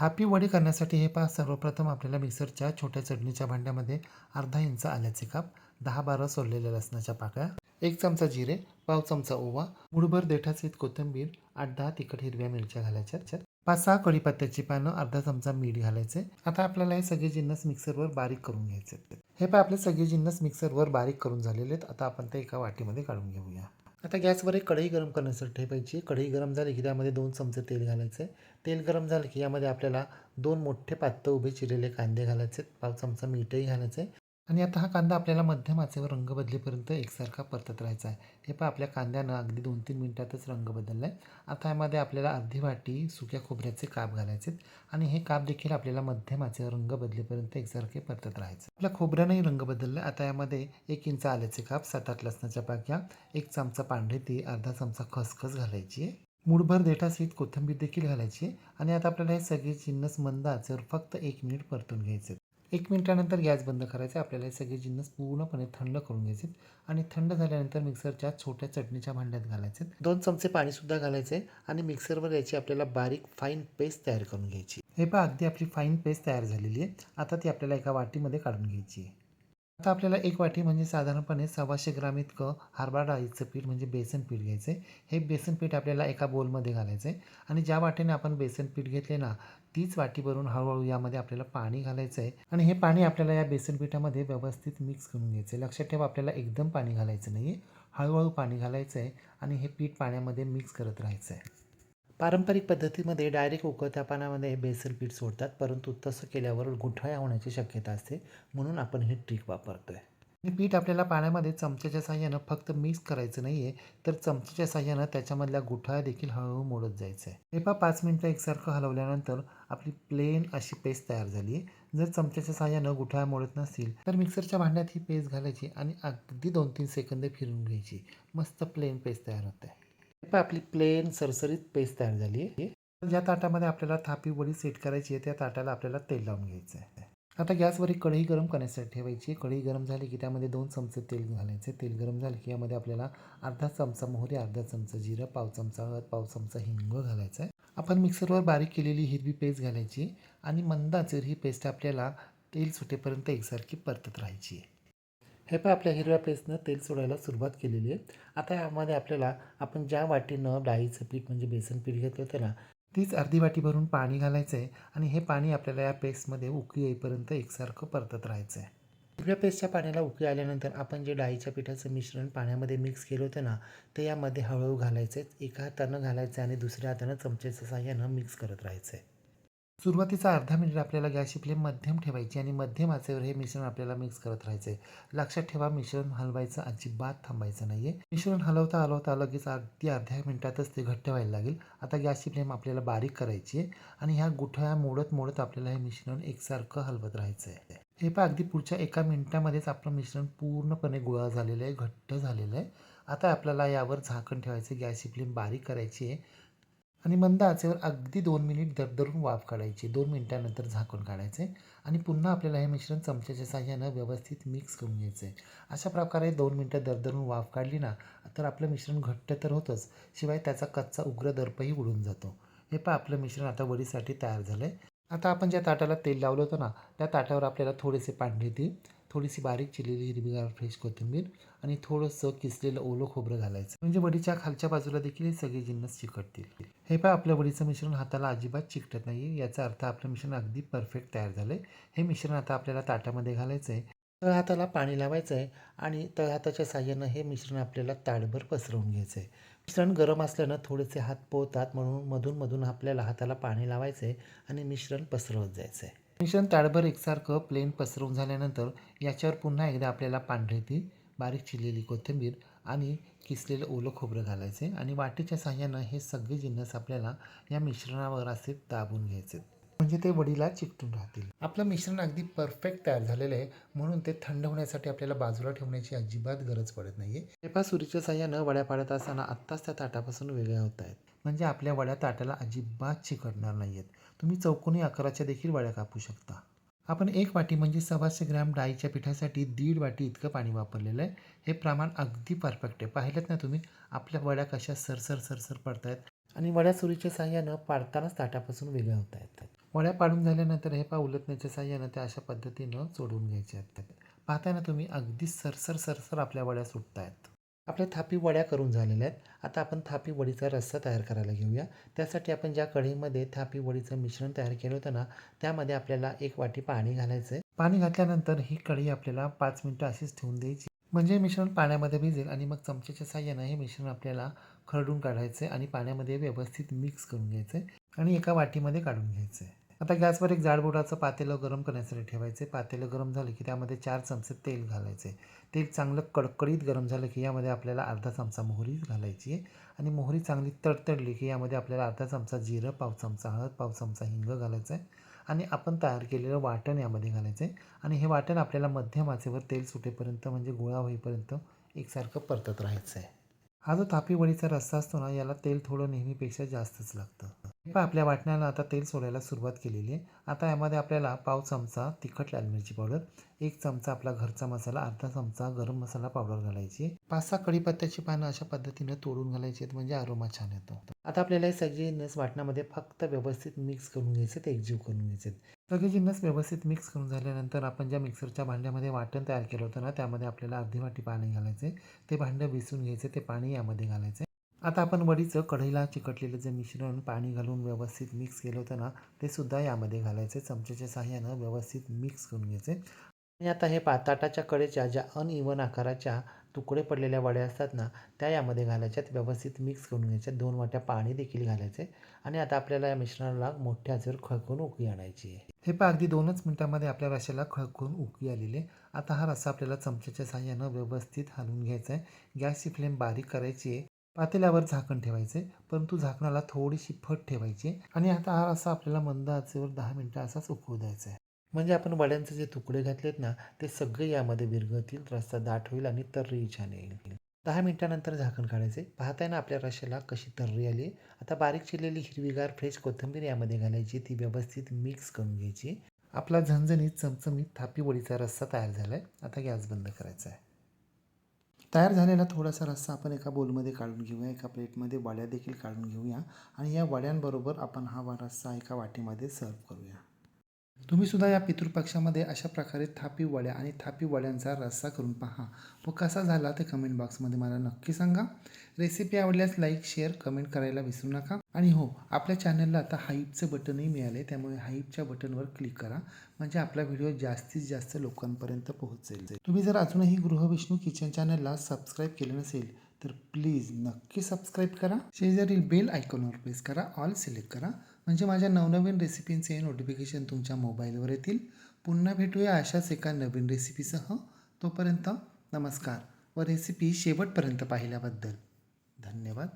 थापी वडी करण्यासाठी हे पहा सर्वप्रथम आपल्याला मिक्सरच्या छोट्या चटणीच्या भांड्यामध्ये अर्धा इंच आल्याचे काप दहा बारा सोललेल्या लसणाच्या पाकळ्या एक चमचा जिरे पाव चमचा ओवा मुठभर देठासहित कोथिंबीर आठ दहा तिखट हिरव्या मिरच्या घालायच्या पाच सहा कढीपत्त्याची पानं अर्धा चमचा मीठ घालायचे. आता आपल्याला हे सगळे जिन्नस मिक्सरवर बारीक करून घ्यायचे हे पहा आपले सगळे जिन्नस मिक्सरवर बारीक करून झालेले आहेत. आता आपण ते एका वाटीमध्ये काढून घेऊया. आता गॅसवर एक कढई गरम करण्यासाठी ठेवायची. कढई गरम झाली की त्यामध्ये दोन चमचे तेल घालायचे. तेल गरम झालं की यामध्ये आपल्याला दोन मोठे पातळ उभे चिरलेले कांदे घालायचे पाव चमचा मीठही घालायचे. आणि आता हा कांदा आपल्याला मध्यम आचेवर रंग बदलेपर्यंत एकसारखा परतत राहायचा आहे. हे पण आपल्या कांद्यानं अगदी दोन तीन मिनटातच रंग बदलला आहे आता यामध्ये आपल्याला अर्धी वाटी सुक्या खोबऱ्याचे काप घालायचे आणि हे काप देखील आपल्याला मध्यम आचेवर रंग बदलेपर्यंत एकसारखे परतत राहायचे. आपल्या खोबऱ्यानंही रंग बदलला आता यामध्ये एक इंच आल्याचे काप सात आठ लसणाच्या पाक्या एक चमचा पांढरी ती अर्धा चमचा खसखस घालायची आहे. मूठभर देठासहित कोथिंबीर देखील घालायची आणि आता आपल्याला हे सगळे जिन्नस मंद आचेवर फक्त एक मिनिट परतून घ्यायचे एक मिनिटानंतर गॅस बंद करायचा आपल्याला हे सगळे जिन्नस पूर्णपणे थंड करून घ्यायचे आणि थंड झाल्यानंतर मिक्सरच्या छोट्या चटणीच्या भांड्यात घालायचे दोन चमचे पाणीसुद्धा घालायचे आणि मिक्सरवर याची आपल्याला बारीक फाईन पेस्ट तयार करून घ्यायची हे पहा अगदी आपली फाईन पेस्ट तयार झालेली आहे. आता ती आपल्याला एका वाटीमध्ये काढून घ्यायची आहे. आता आपल्याला एक वाटी म्हणजे साधारणपणे सव्वाशे ग्राम इतकं हरभरा डाळीचं पीठ म्हणजे बेसन पीठ घ्यायचं आहे हे बेसन पीठ आपल्याला एका बोलमध्ये घालायचं आहे आणि ज्या वाटेने आपण बेसन पीठ घेतले ना तीच वाटी भरून हळूहळू यामध्ये आपल्याला पाणी घालायचं आहे आणि हे पाणी आपल्याला या बेसन पिठामध्ये व्यवस्थित मिक्स करून घ्यायचं आहे लक्षात ठेवा आपल्याला एकदम पाणी घालायचं नाही आहे हळूहळू पाणी घालायचं आहे आणि हे पीठ पाण्यामध्ये मिक्स करत राहायचं आहे पारंपरिक पद्धतीमध्ये डायरेक्ट उकळत्या पाण्यामध्ये बेसल पीठ सोडतात परंतु तसं केल्यावर गुठळ्या होण्याची शक्यता असते. म्हणून आपण ही ट्रिक वापरतो आहे हे पीठ आपल्याला पाण्यामध्ये चमच्याच्या साह्यानं फक्त मिक्स करायचं नाही आहे तर चमच्याच्या साह्यानं त्याच्यामधल्या गुठळ्या देखील हळूहळू मोडत जायचं आहे हे पहा पाच मिनटं एकसारखं हलवल्यानंतर आपली प्लेन अशी पेस्ट तयार झाली आहे जर चमच्याच्या साह्यानं गुठळ्या मोडत नसतील तर मिक्सरच्या भांड्यात ही पेस्ट घालायची आणि अगदी दोन तीन सेकंद फिरून घ्यायची. मस्त प्लेन पेस्ट तयार होते आहे पहा आपली प्लेन सरसरीत पेस्ट तयार झाली आहे. ज्या ताटामध्ये आपल्याला थापी वडी सेट करायची आहे त्या ताटाला आपल्याला तेल लावून घ्यायचं आहे. आता गॅसवर एक कढई गरम करण्यासाठी ठेवायची कढई गरम झाली की त्यामध्ये दोन चमचे तेल घालायचे. तेल गरम झाले की यामध्ये आपल्याला अर्धा चमचा मोहरी अर्धा चमचा जिरं पाव चमचा हळद पाव चमचा हिंग घालायचा आहे. आपण मिक्सरवर बारीक केलेली हिरवी पेस्ट घालायची आणि मंद ही पेस्ट आपल्याला तेल सुटेपर्यंत एकसारखी परतत राहायची आहे. हे पण आपल्या हिरव्या पेस्टनं तेल सोडायला सुरुवात केलेली आहे. आता यामध्ये आपल्याला आपण ज्या वाटीनं डाळीचं पीठ म्हणजे बेसन पीठ घेतलं होतं ना तीच अर्धी वाटी भरून पाणी घालायचं आहे आणि हे पाणी आपल्याला या पेस्टमध्ये उकळी येईपर्यंत एकसारखं परतत राहायचं आहे हिरव्या पेस्टच्या पाण्याला उकळी आल्यानंतर आपण जे डाळीच्या पिठाचं मिश्रण पाण्यामध्ये मिक्स केलं होतं ना ते यामध्ये हळूहळू घालायचं आहे एका हातानं घालायचं आहे आणि दुसऱ्या हातानं चमच्याच्या साह्यानं मिक्स करत राहायचं आहे सुरुवातीचा अर्धा मिनिट आपल्याला गॅसची फ्लेम मध्यम ठेवायची आणि मध्यम आचेवर हे मिश्रण आपल्याला मिक्स करत राहायचं आहे लक्षात ठेवा मिश्रण हलवायचं अजिबात थांबायचं नाही आहे मिश्रण हलवता हलवता लगेच अगदी अर्ध्या मिनिटातच ते घट्ट व्हायला लागेल. आता गॅसची फ्लेम आपल्याला बारीक करायची आहे आणि ह्या गुठळ्या मोडत मोडत आपल्याला हे मिश्रण एकसारखं हलवत राहायचं आहे हे पण अगदी पुढच्या एका मिनिटामध्येच आपलं मिश्रण पूर्णपणे गोळा झालेलं आहे घट्ट झालेलं आहे. आता आपल्याला यावर झाकण ठेवायचं गॅसची फ्लेम बारीक करायची आहे. आणि मंद आचेवर अगदी दोन मिनिट दरदरून वाफ काढायची. दोन मिनिटानंतर झाकून काढायचे आणि पुन्हा आपल्याला हे मिश्रण चमच्याच्या साह्यानं व्यवस्थित मिक्स करून घ्यायचं. आहे अशा प्रकारे दोन मिनटं दरदरून वाफ काढली ना तर आपलं मिश्रण घट्ट तर होतंच शिवाय त्याचा कच्चा उग्र दर्पही उडून जातो. हे पण आपलं मिश्रण आता वडीसाठी तयार झालं आहे आता आपण ज्या ताटाला तेल लावलं होतं ना त्या ताटावर आपल्याला थोडेसे पांढरे तीळ थोडीशी बारीक चिरलेली हिरवीगार फ्रेश कोथिंबीर आणि थोडंसं किसलेलं ओलं खोबरं घालायचं. म्हणजे वडीच्या खालच्या बाजूला देखील हे सगळे जिन्नस चिकटतील. हे पण आपलं वडीचं मिश्रण हाताला अजिबात चिकटत नाही याचा अर्थ आपलं मिश्रण अगदी परफेक्ट तयार झालं आहे हे मिश्रण आता आपल्याला ताटामध्ये घालायचं आहे तळ हाताला पाणी लावायचं आहे आणि तळ हाताच्या साह्यानं हे मिश्रण आपल्याला ताडभर पसरवून घ्यायचं आहे मिश्रण गरम असल्यानं थोडेसे हात पोहतात म्हणून मधून मधून आपल्याला हाताला पाणी लावायचं आहे आणि मिश्रण पसरवत जायचं आहे मिश्रण ताडभर एकसारखं प्लेन पसरवून झाल्यानंतर याच्यावर पुन्हा एकदा आपल्याला पांढरे ती बारीक चिरलेली कोथिंबीर आणि किसलेलं ओलं खोबरं घालायचे आणि वाटीच्या साह्यानं हे सगळे जिन्नस आपल्याला या मिश्रणावर असे दाबून घ्यायचे. म्हणजे ते वडीला चिकटून राहतील. आपलं मिश्रण अगदी परफेक्ट तयार झालेलं आहे. म्हणून ते थंड होण्यासाठी आपल्याला बाजूला ठेवण्याची अजिबात गरज पडत नाही आहे पेपा सुरीच्या साह्यानं वड्या पाडत असताना आत्ताच त्या ताटापासून वेगळ्या होत आहेत. म्हणजे आपल्या वड्या ताटाला अजिबात चिकटणार नाही आहेत तुम्ही चौकोनी आकाराच्या देखील वड्या कापू शकता. आपण एक वाटी म्हणजे सव्वाशे ग्रॅम डाळीच्या पिठासाठी दीड वाटी इतकं पाणी वापरलेलं आहे. हे प्रमाण अगदी परफेक्ट आहे. पाहिलं ना तुम्ही? आपल्या वड्या कशा सरसर सरसर पडत आहेत आणि वड्या सुरीच्या साह्यानं पाडतानाच ताटापासून वेगळ्या होत आहेत वड्या पाडून झाल्यानंतर हे पा उलटण्याच्या साह्यानं त्या अशा पद्धतीनं सोडून घ्यायचे आहेत. पाहताना तुम्ही अगदी सरसर सरसर आपल्या वड्या सुटत आहेत आपल्या थापी वड्या करून झालेल्या आहेत. आता आपण थापी वडीचा रस्सा तयार करायला घेऊया. त्यासाठी आपण ज्या कढईमध्ये थापी वडीचं मिश्रण तयार केलं होतं ना त्यामध्ये आपल्याला एक वाटी पाणी घालायचं आहे पाणी घातल्यानंतर ही कढई आपल्याला पाच मिनटं अशीच ठेवून द्यायची. म्हणजे मिश्रण पाण्यामध्ये भिजेल आणि मग चमच्याच्या साह्यानं हे मिश्रण आपल्याला खरडून काढायचं आहे आणि पाण्यामध्ये व्यवस्थित मिक्स करून घ्यायचं आहे आणि एका वाटीमध्ये काढून घ्यायचं आहे आता गॅसवर एक जाडबुडाचं पातेलं गरम करण्यासाठी ठेवायचे. पातेलं गरम झालं की त्यामध्ये चार चमचे तेल घालायचे. तेल चांगलं कडकडीत गरम झालं की यामध्ये आपल्याला अर्धा चमचा मोहरी घालायची आहे. आणि मोहरी चांगली तडतडली की यामध्ये आपल्याला अर्धा चमचा जिरं पाव चमचा हळद पाव चमचा हिंग घालायचं आहे. आणि आपण तयार केलेलं वाटण यामध्ये घालायचं आहे. आणि हे वाटण आपल्याला मध्यम आचेवर तेल सुटेपर्यंत म्हणजे गोळा होईपर्यंत एकसारखं परतत राहायचं आहे. हा जो थापी वडीचा रस्सा असतो ना याला तेल थोडं नेहमीपेक्षा जास्तच लागतं. हे पहा आपल्या वाटण्याला आता तेल सोडायला सुरुवात केलेली आहे. आता यामध्ये आपल्याला पाव चमचा तिखट लाल मिरची पावडर एक चमचा आपला घरचा मसाला अर्धा चमचा गरम मसाला पावडर घालायची. पाच सहा कढीपत्त्याची पानं अशा पद्धतीने तोडून घालायची आहेत म्हणजे आरोमा छान येतो. आता आपल्याला हे सगळे नस वाटणामध्ये फक्त व्यवस्थित मिक्स करून घ्यायचे ते एकजीव करून घ्यायचे सगळे जिन्नस व्यवस्थित मिक्स करून झाल्यानंतर आपण ज्या मिक्सरच्या भांड्यामध्ये वाटण तयार केलं होतं ना त्यामध्ये आपल्याला अर्धी वाटी पाणी घालायचे. ते भांडं विसून घ्यायचे ते पाणी यामध्ये घालायचे. आता आपण वडीचं कढईला चिकटलेलं जे मिश्रण पाणी घालून व्यवस्थित मिक्स केलं होतं ना ते सुद्धा यामध्ये घालायचे. चमच्याच्या साह्यानं व्यवस्थित मिक्स करून घ्यायचे. आणि आता हे पाताटाच्या कडेच्या ज्या अनइवन आकाराच्या तुकडे पडलेल्या वड्या असतात ना त्या यामध्ये घालायच्यात. व्यवस्थित मिक्स करून घ्यायच्या दोन वाट्या पाणी देखील घालायचे. आणि आता आपल्याला या मिश्रणाला मोठ्या आचेवर खळकून उकळी आणायची आहे. हे पहा अगदी दोनच मिनिटांमध्ये आपल्या रशाला खळकून उकळी आलेले आता हा रस्सा आपल्याला चमच्याच्या साह्यानं व्यवस्थित हलवून घ्यायचा आहे. गॅसची फ्लेम बारीक करायची आहे. पातेल्यावर झाकण ठेवायचे परंतु झाकणाला थोडीशी फट ठेवायची आणि आता हा असा आपल्याला मंद आचेवर दहा मिनटं असाच उकळू द्यायचा आहे. म्हणजे आपण वड्यांचे जे तुकडे घातलेत ना ते सगळे यामध्ये विरघळतील रस्ता दाट होईल आणि तर्री छान येईल. दहा मिनिटानंतर झाकण काढायचे. पाहताय ना आपल्या रश्याला कशी तर्री आली? आता बारीक चिरलेली हिरवीगार फ्रेश कोथिंबीर यामध्ये घालायची. ती व्यवस्थित मिक्स करून घ्यायची. आपला झणझणीत चमचमीत थापी वडीचा रस्सा तयार झाला आहे आता गॅस बंद करायचा आहे. तयार झालेला थोडासा रस्सा आपण एका बोलमध्ये काढून घेऊया एका प्लेटमध्ये वड्या देखील काढून घेऊया आणि या वड्यांबरोबर आपण हा रस्सा एका वाटीमध्ये सर्व करूया. तुम्ही सुद्धा या पितृपक्षामध्ये अशा प्रकारे थापी वड्या आणि थापी वड्यांचा रस्सा करून पहा. व कसा झाला ते कमेंट बॉक्समध्ये मला नक्की सांगा. रेसिपी आवडल्यास लाईक शेअर कमेंट करायला विसरू नका. आणि हो आपल्या चॅनलला आता हाईपचं बटनही मिळाले त्यामुळे हाईपच्या बटनवर क्लिक करा. म्हणजे आपला व्हिडिओ जास्तीत जास्त लोकांपर्यंत पोहोचेल. तुम्ही जर अजूनही गृहविष्णू किचन चॅनलला सबस्क्राईब केलं नसेल तर प्लीज नक्की सबस्क्राईब करा. शेजारील बेल आयकॉनवर प्रेस करा ऑल सिलेक्ट करा. म्हणजे माझ्या नवनवीन रेसिपींचे नोटिफिकेशन तुमच्या मोबाईलवर येतील. पुन्हा भेटूया अशाच एका नवीन रेसिपीसह. तोपर्यंत नमस्कार व रेसिपी शेवटपर्यंत पाहिल्याबद्दल धन्यवाद.